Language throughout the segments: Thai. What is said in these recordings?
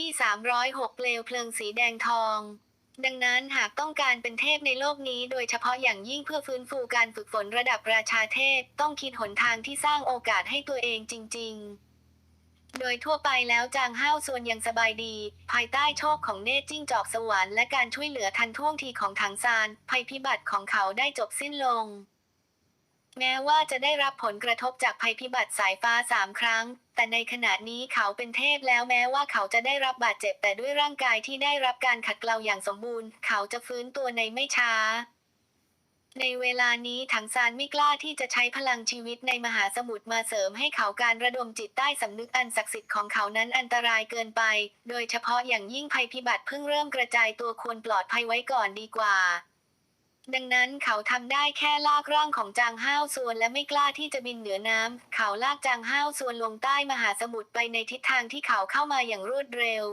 ที่ 306 เปลวเพลิงสีแดงทอง ดังนั้นหากต้องการเป็นเทพในโลกนี้โดยเฉพาะอย่างยิ่งเพื่อฟื้นฟูการฝึกฝนระดับราชาเทพต้องคิดหนทางที่สร้างโอกาสให้ตัวเองจริง ๆโดยทั่วไปแล้วจางห้าวส่วนยังสบายดี ภายใต้โชคของเนตจิ้งจอกสวรรค์และการช่วยเหลือทันท่วงทีของถังซานภัยพิบัติของเขาได้จบสิ้นลง แม้ว่าจะได้รับผลกระทบจากภัยพิบัติสายฟ้าสามครั้ง แต่ในขณะนี้เขาเป็นเทพแล้วแม้ว่าเขาจะได้รับบาดเจ็บแต่ด้วยร่างกายที่ได้รับการขัดเกลาอย่างสมบูรณ์ เขาจะฟื้นตัวในไม่ช้า ในเวลานี้ถังซานไม่กล้าที่จะใช้พลังชีวิตในมหาสมุทรมาเสริมให้เขาการระดมจิตใต้สำนึกอันศักดิ์สิทธิ์ของเขานั้นอันตรายเกินไป โดยเฉพาะอย่างยิ่งภัยพิบัติเพิ่งเริ่มกระจายตัวควรปลอดภัยไว้ก่อนดีกว่า ดังนั้นเขาทำได้แค่ลากร่างของจางห้าวส่วนและไม่กล้าที่จะบินเหนือน้ำ เขาลากจางห้าวส่วนลงใต้มหาสมุทรไปในทิศทางที่เขาเข้ามาอย่างรวดเร็ว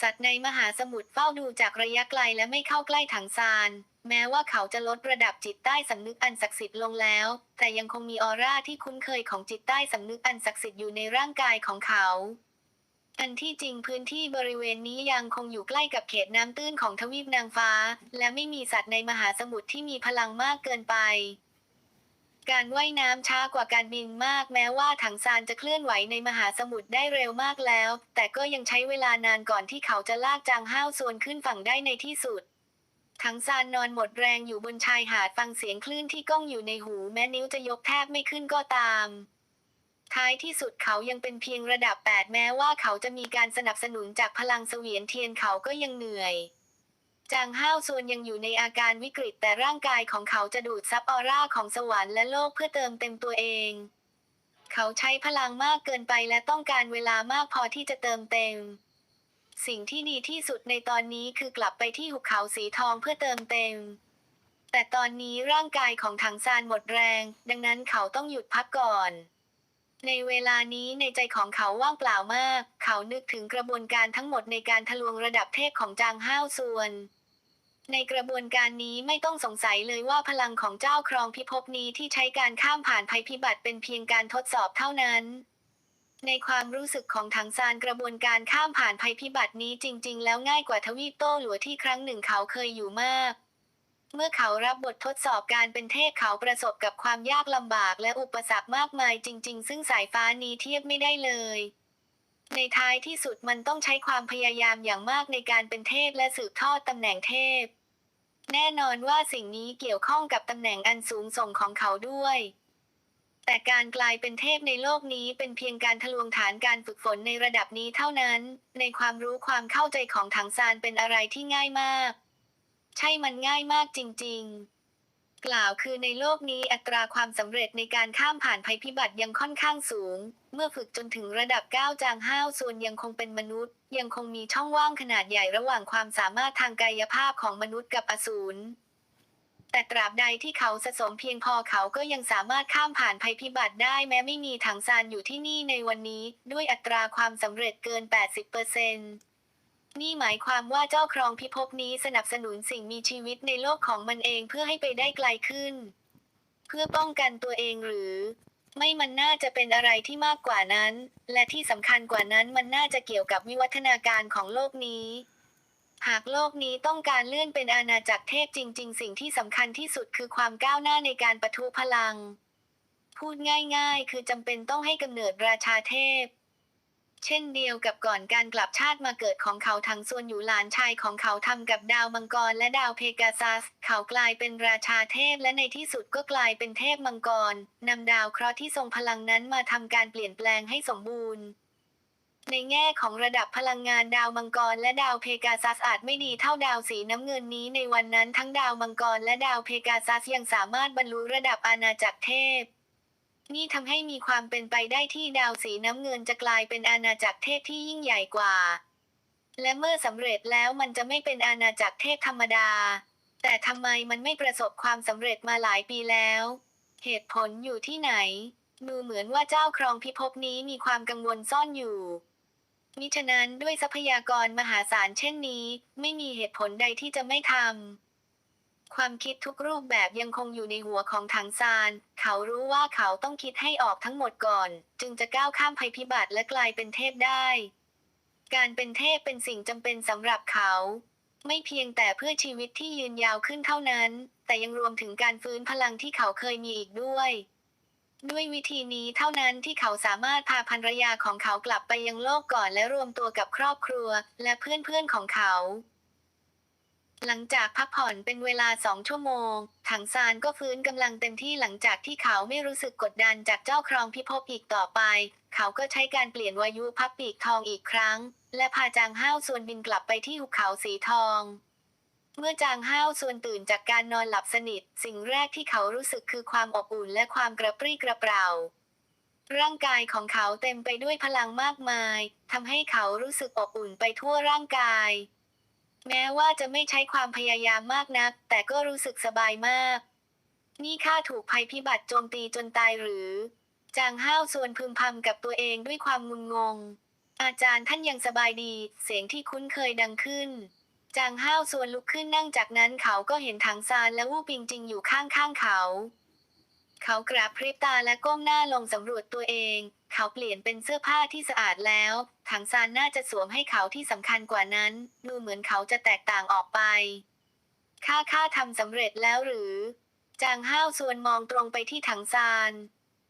สัตว์ในมหาสมุทรเฝ้าดูจากระยะไกลและไม่เข้าใกล้ถังซาน แม้ว่าเขาจะลดระดับจิตใต้สำนึกอันศักดิ์สิทธิ์ลงแล้ว แต่ยังคงมีออร่าที่คุ้นเคยของจิตใต้สำนึกอันศักดิ์สิทธิ์อยู่ในร่างกายของเขา อันที่จริงพื้นที่บริเวณนี้ยังคงอยู่ใกล้กับเขตน้ำตื้นของทวีปนางฟ้า และไม่มีสัตว์ในมหาสมุทรที่มีพลังมากเกินไป การว่ายน้ำช้ากว่าการบินมากแม้ว่าถังซานจะเคลื่อนไหวในมหาสมุทรได้เร็วมากแล้ว แต่ก็ยังใช้เวลานานก่อนที่เขาจะลากจางห้าวส่วนขึ้นฝั่งได้ในที่สุดถังซานนอนหมดแรงอยู่บนชายหาดฟังเสียงคลื่นที่ก้องอยู่ในหูแม้นิ้วจะยกแทบไม่ขึ้นก็ตาม ท้ายที่สุดเขายังเป็นเพียงระดับ 8 แม้ว่าเขาจะมีการสนับสนุนจากพลังเสวียนเทียนเขาก็ยังเหนื่อยจางห้าวส่วนยังอยู่ในอาการวิกฤตแต่ร่างกายของเขาจะดูดซับออร่าของสวรรค์และโลกเพื่อเติมเต็มตัวเอง เขาใช้พลังมากเกินไปและต้องการเวลามากพอที่จะเติมเต็ม สิ่งที่ดีที่สุดในตอนนี้คือกลับไปที่หุบเขาสีทองเพื่อเติมเต็ม แต่ตอนนี้ร่างกายของถังซานหมดแรง ดังนั้นเขาต้องหยุดพักก่อน ในเวลานี้ในใจของเขาว่างเปล่ามาก เขานึกถึงกระบวนการทั้งหมดในการทะลวงระดับเทพของจางห้าวส่วน ในกระบวนการนี้ไม่ต้องสงสัยเลยว่าพลังของเจ้าครองพิภพนี้ที่ใช้การข้ามผ่านภัยพิบัติเป็นเพียงการทดสอบเท่านั้น ในความรู้สึกของถังซานกระบวนการข้ามผ่านภัยพิบัตินี้จริง ๆ แล้วง่ายกว่าทวีปโต้หลัวที่ครั้งหนึ่งเขาเคยอยู่มาก เมื่อเขารับบททดสอบการเป็นเทพเขาประสบกับความยากลำบากและอุปสรรคมากมายจริง ๆ ซึ่งสายฟ้านี้เทียบไม่ได้เลย ในท้ายที่สุดมันต้องใช้ความพยายามอย่างมากในการเป็นเทพและสืบทอดตำแหน่งเทพ แน่นอนว่าสิ่งนี้เกี่ยวข้องกับตำแหน่งอันสูงส่งของเขาด้วยแต่การกลายเป็นเทพในโลกนี้เป็นเพียงการทะลวงฐานการฝึกฝนในระดับนี้เท่านั้น ในความรู้ความเข้าใจของถังซานเป็นอะไรที่ง่ายมาก ใช่มันง่ายมากจริง ๆ กล่าวคือในโลกนี้อัตราความสำเร็จในการข้ามผ่านภัยพิบัติยังค่อนข้างสูง เมื่อฝึกจนถึงระดับ9จางห้าวส่วนยังคงเป็นมนุษย์ ยังคงมีช่องว่างขนาดใหญ่ระหว่างความสามารถทางกายภาพของมนุษย์กับอสูรแต่ตราบใดที่เขาสะสมเพียงพอเขาก็ยังสามารถข้ามผ่านภัยพิบัติได้แม้ไม่มีถังซานอยู่ที่นี่ในวันนี้ ด้วยอัตราความสำเร็จเกิน 80%นี่ นี่หมายความว่าเจ้าครองพิภพนี้สนับสนุนสิ่งมีชีวิตในโลกของมันเองเพื่อให้ไปได้ไกลขึ้น เพื่อป้องกันตัวเองหรือ ไม่มันน่าจะเป็นอะไรที่มากกว่านั้น และที่สำคัญกว่านั้นมันน่าจะเกี่ยวกับวิวัฒนาการของโลกนี้ หากโลกนี้ต้องการเลื่อนเป็นอาณาจักรเทพจริง ๆ สิ่งที่สำคัญที่สุดคือความก้าวหน้าในการประทุพลัง พูดง่าย ๆ คือจำเป็นต้องให้กำเนิดราชาเทพ เช่นเดียวกับก่อนการกลับชาติมาเกิดของเขาทั้งส่วนอยู่หลานชายของเขาทำกับดาวมังกรและดาวเพกาซัส เขากลายเป็นราชาเทพและในที่สุดก็กลายเป็นเทพมังกรนำดาวเคราะห์ที่ทรงพลังนั้นมาทำการเปลี่ยนแปลงให้สมบูรณ์ในแง่ของระดับพลังงานดาวมังกรและดาวเพกาซัสอาจไม่ดีเท่าดาวสีน้ำเงินนี้ในวันนั้นทั้งดาวมังกรและดาวเพกาซัสยังสามารถบรรลุระดับอาณาจักรเทพ นี่ทำให้มีความเป็นไปได้ที่ดาวสีน้ำเงินจะกลายเป็นอาณาจักรเทพที่ยิ่งใหญ่กว่า และเมื่อสำเร็จแล้วมันจะไม่เป็นอาณาจักรเทพธรรมดา แต่ทำไมมันไม่ประสบความสำเร็จมาหลายปีแล้ว เหตุผลอยู่ที่ไหน ดูเหมือนว่าเจ้าครองพิภพนี้มีความกังวลซ่อนอยู่ มิฉะนั้นด้วยทรัพยากรมหาศาลเช่นนี้ ไม่มีเหตุผลใดที่จะไม่ทำ ความคิดทุกรูปแบบยังคงอยู่ในหัวของถังซาน เขารู้ว่าเขาต้องคิดให้ออกทั้งหมดก่อน จึงจะก้าวข้ามภัยพิบัติและกลายเป็นเทพได้ การเป็นเทพเป็นสิ่งจำเป็นสำหรับเขา ไม่เพียงแต่เพื่อชีวิตที่ยืนยาวขึ้นเท่านั้น แต่ยังรวมถึงการฟื้นพลังที่เขาเคยมีอีกด้วย ด้วยวิธีนี้เท่านั้นที่เขาสามารถพาภรรยาของเขากลับไปยังโลกก่อนและรวมตัวกับครอบครัว และเพื่อนๆของเขา หลังจากพักผ่อนเป็นเวลาสองชั่วโมง ถังซานก็ฟื้นกำลังเต็มที่หลังจากที่เขาไม่รู้สึกกดดันจากเจ้าครองพิภพอีกต่อไป เขาก็ใช้การเปลี่ยนวายุพับปีกทองอีกครั้ง และพาจางห้าวส่วนบินกลับไปที่หุบเขาสีทอง เมื่อจางห้าวส่วนตื่นจากการนอนหลับสนิท สิ่งแรกที่เขารู้สึกคือความอบอุ่นและความกระปรี้กระเปร่าร่างกายของเขาเต็มไปด้วยพลังมากมายทำให้เขารู้สึกอบอุ่นไปทั่วร่างกาย แม้ว่าจะไม่ใช้ความพยายามมากนัก แต่ก็รู้สึกสบายมาก นี่ข้าถูกภัยพิบัติโจมตีจนตายหรือ จางห้าวส่วนพึมพำกับตัวเองด้วยความงุนงง อาจารย์ท่านยังสบายดี เสียงที่คุ้นเคยดังขึ้น จางห้าวส่วนลุกขึ้นนั่งจากนั้นเขาก็เห็นถังซานและวู่ปิงจริงอยู่ข้างๆเขา เขากราบพริบตาและก้มหน้าลงสำรวจตัวเอง เขาเปลี่ยนเป็นเสื้อผ้าที่สะอาดแล้ว ถังซานน่าจะสวมให้เขาที่สำคัญกว่านั้น ดูเหมือนเขาจะแตกต่างออกไป ข้าข้าทำสำเร็จแล้วหรือ จางห้าวส่วนมองตรงไปที่ถังซาน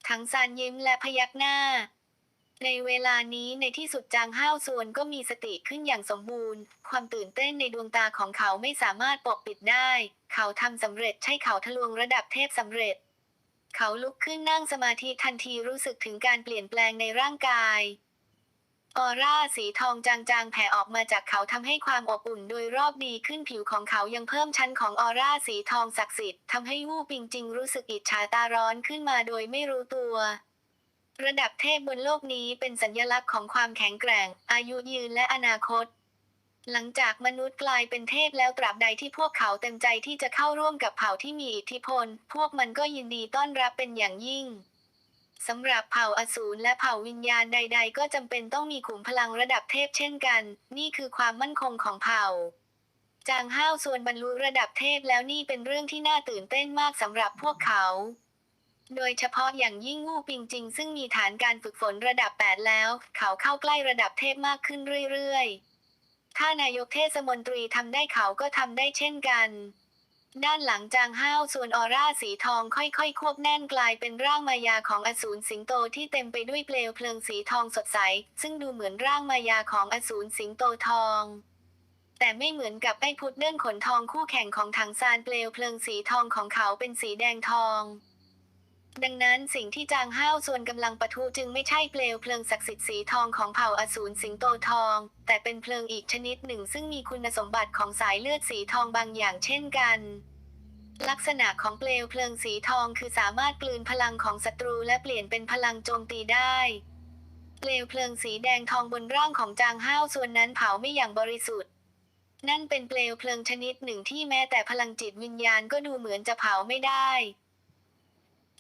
ถังซานยิ้มและพยักหน้า ในเวลานี้ในที่สุดจางห้าวส่วนก็มีสติขึ้นอย่างสมบูรณ์ ความตื่นเต้นในดวงตาของเขาไม่สามารถปกปิดได้ เขาทำสำเร็จใช่เขาทะลวงระดับเทพสำเร็จ เขาลุกขึ้นนั่งสมาธิทันทีรู้สึกถึงการเปลี่ยนแปลงในร่างกาย ออร่าสีทองจางๆแผ่ออกมาจากเขาทำให้ความอบอุ่นโดยรอบดีขึ้นผิวของเขายังเพิ่มชั้นของออร่าสีทองศักดิ์สิทธิ์ทำให้วู่ปิงจิงรู้สึกอิจฉาตาร้อนขึ้นมาโดยไม่รู้ตัวระดับเทพบนโลกนี้เป็นสัญลักษณ์ของความแข็งแกร่ง อายุยืนและอนาคต หลังจากมนุษย์กลายเป็นเทพแล้วตราบใดที่พวกเขาเต็มใจที่จะเข้าร่วมกับเผ่าที่มีอิทธิพล พวกมันก็ยินดีต้อนรับเป็นอย่างยิ่งสำหรับเผ่าอสูรและเผ่าวิญญาณใด ๆ ก็จำเป็นต้องมีขุมพลังระดับเทพเช่นกัน นี่คือความมั่นคงของเผ่า จางห้าวส่วนบรรลุระดับเทพแล้วนี่เป็นเรื่องที่น่าตื่นเต้นมากสำหรับพวกเขา โดยเฉพาะอย่างยิ่งวู่ปิงจิง ซึ่งมีฐานการฝึกฝนระดับ 8 แล้ว เขาเข้าใกล้ระดับเทพมากขึ้นเรื่อยๆ ถ้านายกเทศมนตรีทำได้เขาก็ทำได้เช่นกัน ด้านหลังจางห้าวส่วนออร่าสีทองค่อยๆ ควบแน่นกลายเป็นร่างมายาของอสูรสิงโตที่เต็มไปด้วยเปลวเพลิงสีทองสดใส ซึ่งดูเหมือนร่างมายาของอสูรสิงโตทองแต่ไม่เหมือนกับไอ้พุดเดิ้ลขนทองคู่แข่งของถังซานเปลวเพลิงสีทองของเขาเป็นสีแดงทอง ดังนั้นสิ่งที่จางห้าวส่วนกำลังปะทุจึงไม่ใช่เปลวเพลิงศักดิ์สิทธิ์สีทองของเผ่าอสูรสิงโตทอง แต่เป็นเพลิงอีกชนิดหนึ่งซึ่งมีคุณสมบัติของสายเลือดสีทองบางอย่างเช่นกัน ลักษณะของเปลวเพลิงสีทองคือสามารถกลืนพลังของศัตรูและเปลี่ยนเป็นพลังโจมตีได้เปลวเพลิงสีแดงทองบนร่างของจางห้าวส่วนนั้นเผาไม่อย่างบริสุทธิ์ นั่นเป็นเปลวเพลิงชนิดหนึ่งที่แม้แต่พลังจิตวิญญาณก็ดูเหมือนจะเผาไม่ได้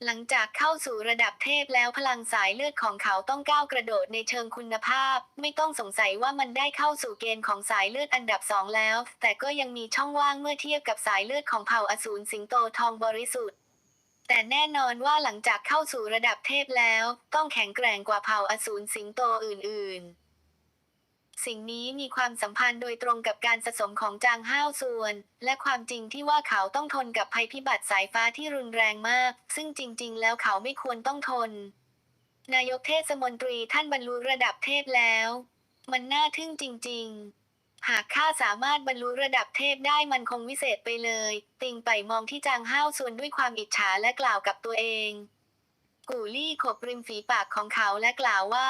หลังจากเข้าสู่ระดับเทพแล้วพลังสายเลือดของเขาต้องก้าวกระโดดในเชิงคุณภาพ ไม่ต้องสงสัยว่ามันได้เข้าสู่เกณฑ์ของสายเลือดอันดับสองแล้ว แต่ก็ยังมีช่องว่างเมื่อเทียบกับสายเลือดของเผ่าอสูรสิงโตทองบริสุทธิ์ แต่แน่นอนว่าหลังจากเข้าสู่ระดับเทพแล้ว ต้องแข็งแกร่งกว่าเผ่าอสูรสิงโตอื่นๆ สิ่งนี้มีความสัมพันธ์โดยตรงกับการสะสมของจางห้าวส่วน และความจริงที่ว่าเขาต้องทนกับภัยพิบัติสายฟ้าที่รุนแรงมาก ซึ่งจริง ๆ แล้วเขาไม่ควรต้องทน นายกเทศมนตรีท่านบรรลุระดับเทพแล้ว มันน่าทึ่งจริง ๆ หากข้าสามารถบรรลุระดับเทพได้มันคงวิเศษไปเลย ติงไปมองที่จางห้าวส่วนด้วยความอิจฉาและกล่าวกับตัวเอง กูลี่ขบริมฝีปากของเขาและกล่าวว่า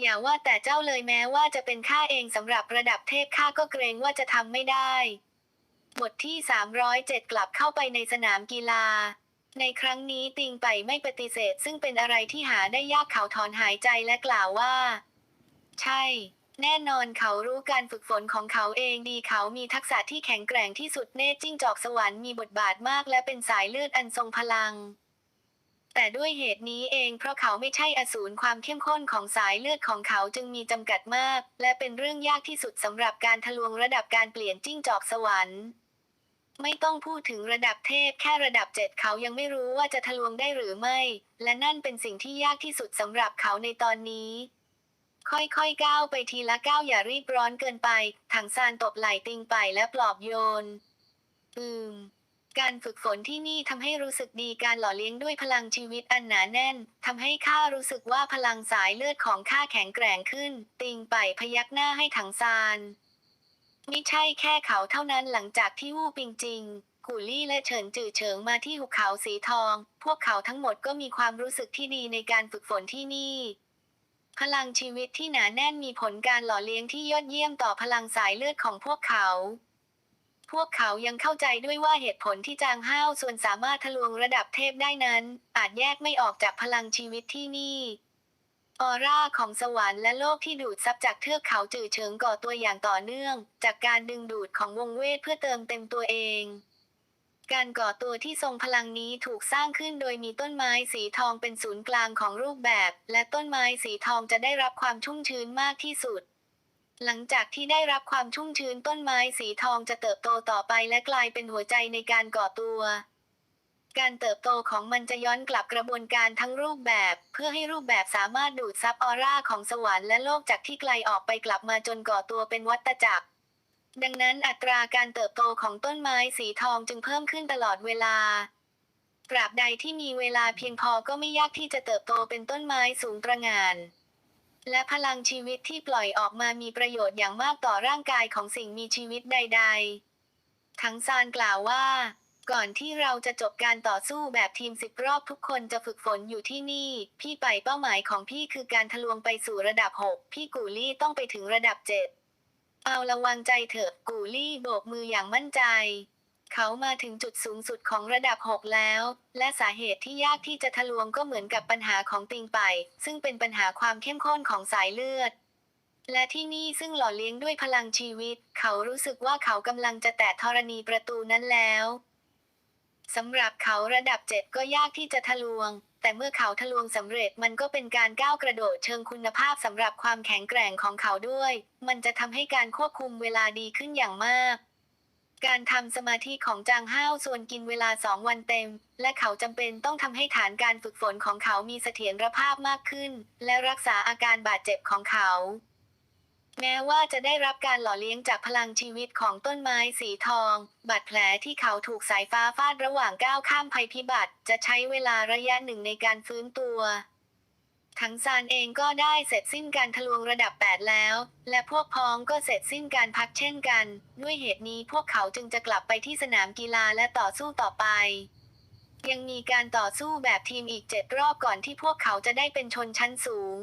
อย่าว่าแต่เจ้าเลยแม้ว่าจะเป็นข้าเองสำหรับระดับเทพข้าก็เกรงว่าจะทำไม่ได้ บทที่ 307 กลับเข้าไปในสนามกีฬา ในครั้งนี้ติงไปไม่ปฏิเสธ ซึ่งเป็นอะไรที่หาได้ยากเขาถอนหายใจและกล่าวว่า ใช่ แน่นอนเขารู้การฝึกฝนของเขาเองดีเขามีทักษะที่แข็งแกร่งที่สุดเนตจิ้งจอกสวรรค์มีบทบาทมากและเป็นสายเลือดอันทรงพลัง แต่ด้วยเหตุนี้เองเพราะเขาไม่ใช่อสูรความเข้มข้นของสายเลือดของเขาจึงมีจำกัดมาก และเป็นเรื่องยากที่สุดสำหรับการทะลวงระดับการเปลี่ยนจิ้งจอกสวรรค์ ไม่ต้องพูดถึงระดับเทพแค่ระดับเจ็ดเขายังไม่รู้ว่าจะทะลวงได้หรือไม่ และนั่นเป็นสิ่งที่ยากที่สุดสำหรับเขาในตอนนี้ ค่อยๆก้าวไปทีละก้าวอย่ารีบร้อนเกินไปถังซานตบไหล่ติงไปและปลอบโยนอืม การฝึกฝนที่นี่ทำให้รู้สึกดีการหล่อเลี้ยงด้วยพลังชีวิตอันหนาแน่นทำให้ข้ารู้สึกว่าพลังสายเลือดของข้าแข็งแกร่งขึ้น ติงไปพยักหน้าให้ถังซานไมิใช่แค่เขาเท่านั้นหลังจากที่วู่ปิงจริงกูลี่และเฉินจื่อเฉิงมาที่หุบเขาสีทอง พวกเขาทั้งหมดก็มีความรู้สึกที่ดีในการฝึกฝนที่นี่ พลังชีวิตที่หนาแน่นมีผลการหล่อเลี้ยงที่ยอดเยี่ยมต่อพลังสายเลือดของพวกเขา พวกเขายังเข้าใจด้วยว่าเหตุผลที่จางห้าวส่วนสามารถทะลวงระดับเทพได้นั้น อาจแยกไม่ออกจากพลังชีวิตที่นี่ออร่าของสวรรค์และโลกที่ดูดซับจากเทือกเขาจื่อเฉิงก่อตัวอย่างต่อเนื่อง จากการดึงดูดของวงเวทเพื่อเติมเต็มตัวเอง การก่อตัวที่ทรงพลังนี้ถูกสร้างขึ้นโดยมีต้นไม้สีทองเป็นศูนย์กลางของรูปแบบ และต้นไม้สีทองจะได้รับความชุ่มชื้นมากที่สุด หลังจากที่ได้รับความชุ่มชื้นต้นไม้สีทองจะเติบโตต่อไปและกลายเป็นหัวใจในการก่อตัว การเติบโตของมันจะย้อนกลับกระบวนการทั้งรูปแบบ เพื่อให้รูปแบบสามารถดูดซับออร่าของสวรรค์และโลกจากที่ไกลออกไปกลับมาจนก่อตัวเป็นวัฏจักร ดังนั้นอัตราการเติบโตของต้นไม้สีทองจึงเพิ่มขึ้นตลอดเวลาตราบใดที่มีเวลาเพียงพอก็ไม่ยากที่จะเติบโตเป็นต้นไม้สูงตระหง่าน และพลังชีวิตที่ปล่อยออกมามีประโยชน์อย่างมากต่อร่างกายของสิ่งมีชีวิตใด ๆ ทั้งซานกล่าวว่า ก่อนที่เราจะจบการต่อสู้แบบทีมสิบรอบทุกคนจะฝึกฝนอยู่ที่นี่ พี่ไปเป้าหมายของพี่คือการทะลวงไปสู่ระดับ 6 พี่กูลี่ต้องไปถึงระดับ 7 เอาระวังใจเถอะกูลี่โบกมืออย่างมั่นใจ เขามาถึงจุดสูงสุดของระดับ 6 แล้ว และสาเหตุที่ยากที่จะทะลวงก็เหมือนกับปัญหาของติงไป ซึ่งเป็นปัญหาความเข้มข้นของสายเลือด และที่นี่ซึ่งหล่อเลี้ยงด้วยพลังชีวิต เขารู้สึกว่าเขากำลังจะแตะธรณีประตูนั้นแล้วสำหรับเขาระดับ 7 ก็ยากที่จะทะลวง แต่เมื่อเขาทะลวงสำเร็จมันก็เป็นการก้าวกระโดดเชิงคุณภาพสำหรับความแข็งแกร่งของเขาด้วย มันจะทำให้การควบคุมเวลาดีขึ้นอย่างมาก การทำสมาธิของจางห้าวส่วนกินเวลาสองวันเต็ม และเขาจำเป็นต้องทำให้ฐานการฝึกฝนของเขามีเสถียรภาพมากขึ้น และรักษาอาการบาดเจ็บของเขา แม้ว่าจะได้รับการหล่อเลี้ยงจากพลังชีวิตของต้นไม้สีทอง บาดแผลที่เขาถูกสายฟ้าฟาดระหว่างก้าวข้ามภัยพิบัติ จะใช้เวลาระยะหนึ่งในการฟื้นตัว ทั้งซานเองก็ได้เสร็จสิ้นการทะลวงระดับ 8 แล้ว และพวกพ้องก็เสร็จสิ้นการพักเช่นกัน ด้วยเหตุนี้พวกเขาจึงจะกลับไปที่สนามกีฬาและต่อสู้ต่อไป ยังมีการต่อสู้แบบทีมอีกเจ็ดรอบก่อนที่พวกเขาจะได้เป็นชนชั้นสูง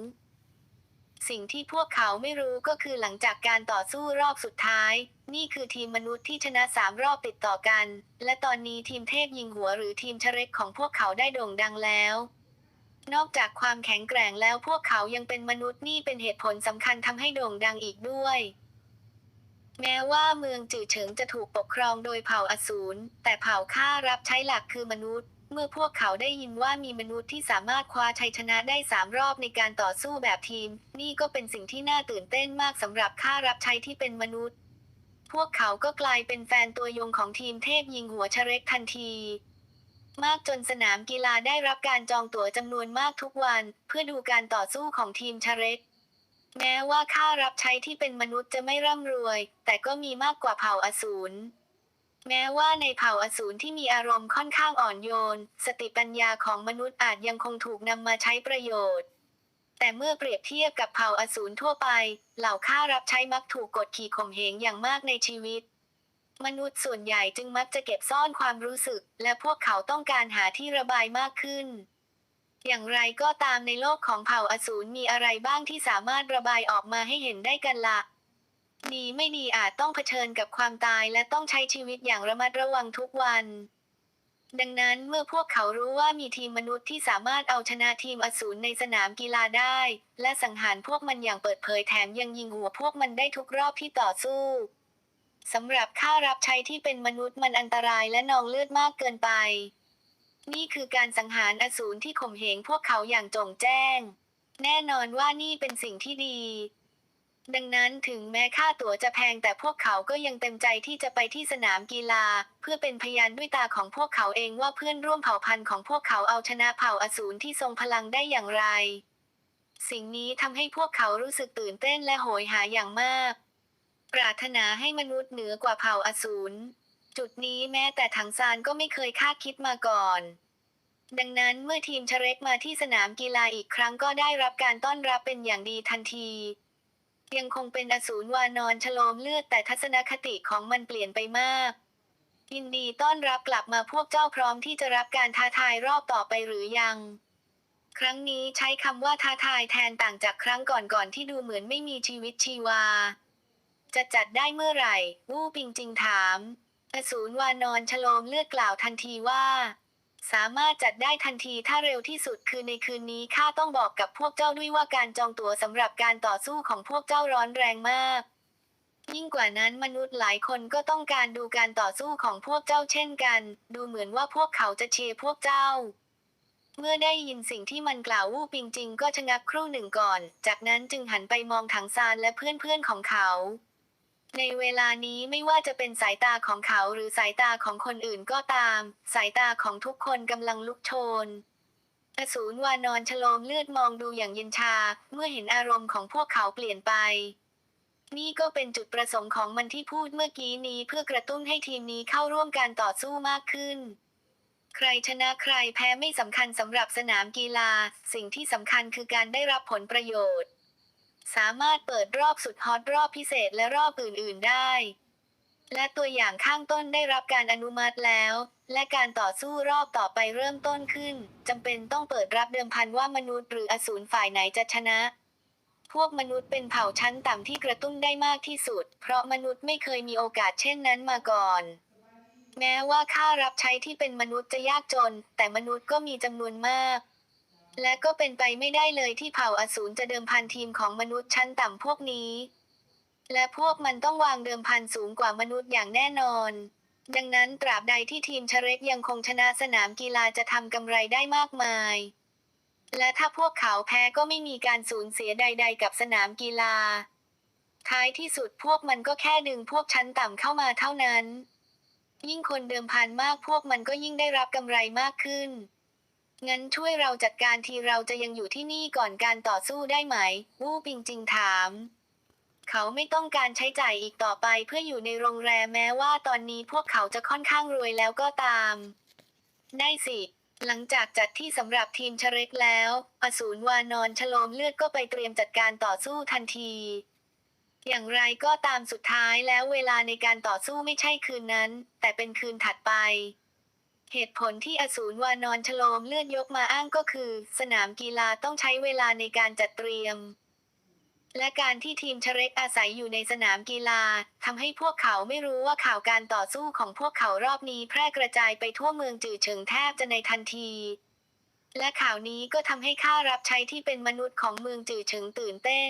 สิ่งที่พวกเขาไม่รู้ก็คือหลังจากการต่อสู้รอบสุดท้าย นี่คือทีมมนุษย์ที่ชนะสามรอบติดต่อกัน และตอนนี้ทีมเทพยิงหัวหรือทีมชเร็กของพวกเขาได้โด่งดังแล้ว นอกจากความแข็งแกร่งแล้วพวกเขายังเป็นมนุษย์นี่เป็นเหตุผลสำคัญทำให้โด่งดังอีกด้วย แม้ว่าเมืองจื่อเฉิงจะถูกปกครองโดยเผ่าอสูรแต่เผ่าข้ารับใช้หลักคือมนุษย์ เมื่อพวกเขาได้ยินว่ามีมนุษย์ที่สามารถคว้าชัยชนะได้สามรอบในการต่อสู้แบบทีม นี่ก็เป็นสิ่งที่น่าตื่นเต้นมากสำหรับข้ารับใช้ที่เป็นมนุษย์ พวกเขาก็กลายเป็นแฟนตัวยงของทีมเทพยิงหัวชเร็กทันที มากจนสนามกีฬาได้รับการจองตั๋วจำนวนมากทุกวัน เพื่อดูการต่อสู้ของทีมชะเร็กแม้ว่าข้ารับใช้ที่เป็นมนุษย์จะไม่ร่ำรวย แต่ก็มีมากกว่าเผ่าอสูร แม้ว่าในเผ่าอสูรที่มีอารมณ์ค่อนข้างอ่อนโยน สติปัญญาของมนุษย์อาจยังคงถูกนำมาใช้ประโยชน์ แต่เมื่อเปรียบเทียบกับเผ่าอสูรทั่วไป เหล่าข้ารับใช้มักถูกกดขี่ข่มเหงอย่างมากในชีวิต มนุษย์ส่วนใหญ่จึงมักจะเก็บซ่อนความรู้สึก และพวกเขาต้องการหาที่ระบายมากขึ้น อย่างไรก็ตามในโลกของเผ่าอสูรมีอะไรบ้างที่สามารถระบายออกมาให้เห็นได้กันละ่ะดีไม่ดีอาจต้องเผชิญกับความตายและต้องใช้ชีวิตอย่างระมัดระวังทุกวัน ดังนั้นเมื่อพวกเขารู้ว่ามีทีมมนุษย์ที่สามารถเอาชนะทีมอสูรในสนามกีฬาได้ และสังหารพวกมันอย่างเปิดเผยแถมยังยิงหัวพวกมันได้ทุกรอบที่ต่อสู้ สำหรับข้ารับใช้ที่เป็นมนุษย์มันอันตรายและนองเลือดมากเกินไป นี่คือการสังหารอสูรที่ข่มเหงพวกเขาอย่างจงแจ้ง แน่นอนว่านี่เป็นสิ่งที่ดี ดังนั้นถึงแม้ค่าตั๋วจะแพงแต่พวกเขาก็ยังเต็มใจที่จะไปที่สนามกีฬา เพื่อเป็นพยานด้วยตาของพวกเขาเองว่าเพื่อนร่วมเผ่าพันธุ์ของพวกเขาเอาชนะเผ่าอสูรที่ทรงพลังได้อย่างไร สิ่งนี้ทำให้พวกเขารู้สึกตื่นเต้นและโหยหาอย่างมาก ปรารถนาให้มนุษย์เหนือกว่าเผ่าอสูร จุดนี้แม้แต่ถังซานก็ไม่เคยคาดคิดมาก่อน ดังนั้นเมื่อทีมเชเร็กมาที่สนามกีฬาอีกครั้งก็ได้รับการต้อนรับเป็นอย่างดีทันที ยังคงเป็นอสูรวานอนฉโลมเลือดแต่ทัศนคติของมันเปลี่ยนไปมากยินดีต้อนรับกลับมาพวกเจ้าพร้อมที่จะรับการท้าทายรอบต่อไปหรือยัง ครั้งนี้ใช้คำว่าท้าทายแทนต่างจากครั้งก่อนๆที่ดูเหมือนไม่มีชีวิตชีวา จะจัดได้เมื่อไหร่วู้ปิงจิงถามอสูรวานอนฉโลมเลือดกล่าวทันทีว่า สามารถจัดได้ทันทีถ้าเร็วที่สุดคือในคืนนี้ข้าต้องบอกกับพวกเจ้าด้วยว่าการจองตั๋วสำหรับการต่อสู้ของพวกเจ้าร้อนแรงมาก ยิ่งกว่านั้นมนุษย์หลายคนก็ต้องการดูการต่อสู้ของพวกเจ้าเช่นกัน ดูเหมือนว่าพวกเขาจะเชียร์พวกเจ้า เมื่อได้ยินสิ่งที่มันกล่าววู้ปิงจิงก็ชะงักครู่หนึ่งก่อน จากนั้นจึงหันไปมองถังซานและเพื่อนๆของเขา ในเวลานี้ไม่ว่าจะเป็นสายตาของเขาหรือสายตาของคนอื่นก็ตาม สายตาของทุกคนกำลังลุกโชนอสูรวานอนฉโลมเลือดมองดูอย่างเย็นชา เมื่อเห็นอารมณ์ของพวกเขาเปลี่ยนไป นี่ก็เป็นจุดประสงค์ของมันที่พูดเมื่อกี้นี้เพื่อกระตุ้นให้ทีมนี้เข้าร่วมการต่อสู้มากขึ้น ใครชนะใครแพ้ไม่สำคัญสำหรับสนามกีฬา สิ่งที่สำคัญคือการได้รับผลประโยชน์ สามารถเปิดรอบสุดฮอตรอบพิเศษและรอบอื่น ๆ ได้ และตัวอย่างข้างต้นได้รับการอนุมัติแล้ว และการต่อสู้รอบต่อไปเริ่มต้นขึ้นจำเป็นต้องเปิดรับเดิมพันว่ามนุษย์หรืออสูรฝ่ายไหนจะชนะ พวกมนุษย์เป็นเผ่าชั้นต่ำที่กระตุ้นได้มากที่สุด เพราะมนุษย์ไม่เคยมีโอกาสเช่นนั้นมาก่อนแม้ว่าค่ารับใช้ที่เป็นมนุษย์จะยากจน แต่มนุษย์ก็มีจำนวนมาก และก็เป็นไปไม่ได้เลยที่เผ่าอสูรจะเดิมพันทีมของมนุษย์ชั้นต่ำพวกนี้ และพวกมันต้องวางเดิมพันสูงกว่ามนุษย์อย่างแน่นอน ดังนั้นตราบใดที่ทีมเชเร็กยังคงชนะสนามกีฬาจะทำกำไรได้มากมาย และถ้าพวกเขาแพ้ก็ไม่มีการสูญเสียใด ๆ กับสนามกีฬา ท้ายที่สุดพวกมันก็แค่ดึงพวกชั้นต่ำเข้ามาเท่านั้น ยิ่งคนเดิมพันมากพวกมันก็ยิ่งได้รับกำไรมากขึ้น งั้นช่วยเราจัดการทีเราจะยังอยู่ที่นี่ก่อนการต่อสู้ได้ไหม วู้ปิงจิงถาม เขาไม่ต้องการใช้จ่ายอีกต่อไปเพื่ออยู่ในโรงแรมแม้ว่าตอนนี้พวกเขาจะค่อนข้างรวยแล้วก็ตาม ได้สิ หลังจากจัดที่สำหรับทีมเชเร็กแล้วอสูรวานอนฉลมเลือดก็ไปเตรียมจัดการต่อสู้ทันทีอย่างไรก็ตามสุดท้ายแล้วเวลาในการต่อสู้ไม่ใช่คืนนั้น แต่เป็นคืนถัดไป เหตุผลที่อสูรวานอนฉโลมเลื่อดยกมาอ้างก็คือ สนามกีฬาต้องใช้เวลาในการจัดเตรียม และการที่ทีมเชเร็กอาศัยอยู่ในสนามกีฬาทำให้พวกเขาไม่รู้ว่าข่าวการต่อสู้ของพวกเขารอบนี้แพร่กระจายไปทั่วเมืองจือเฉิงแทบจะในทันทีและข่าวนี้ก็ทำให้ข้ารับใช้ที่เป็นมนุษย์ของเมืองจือเฉิงตื่นเต้น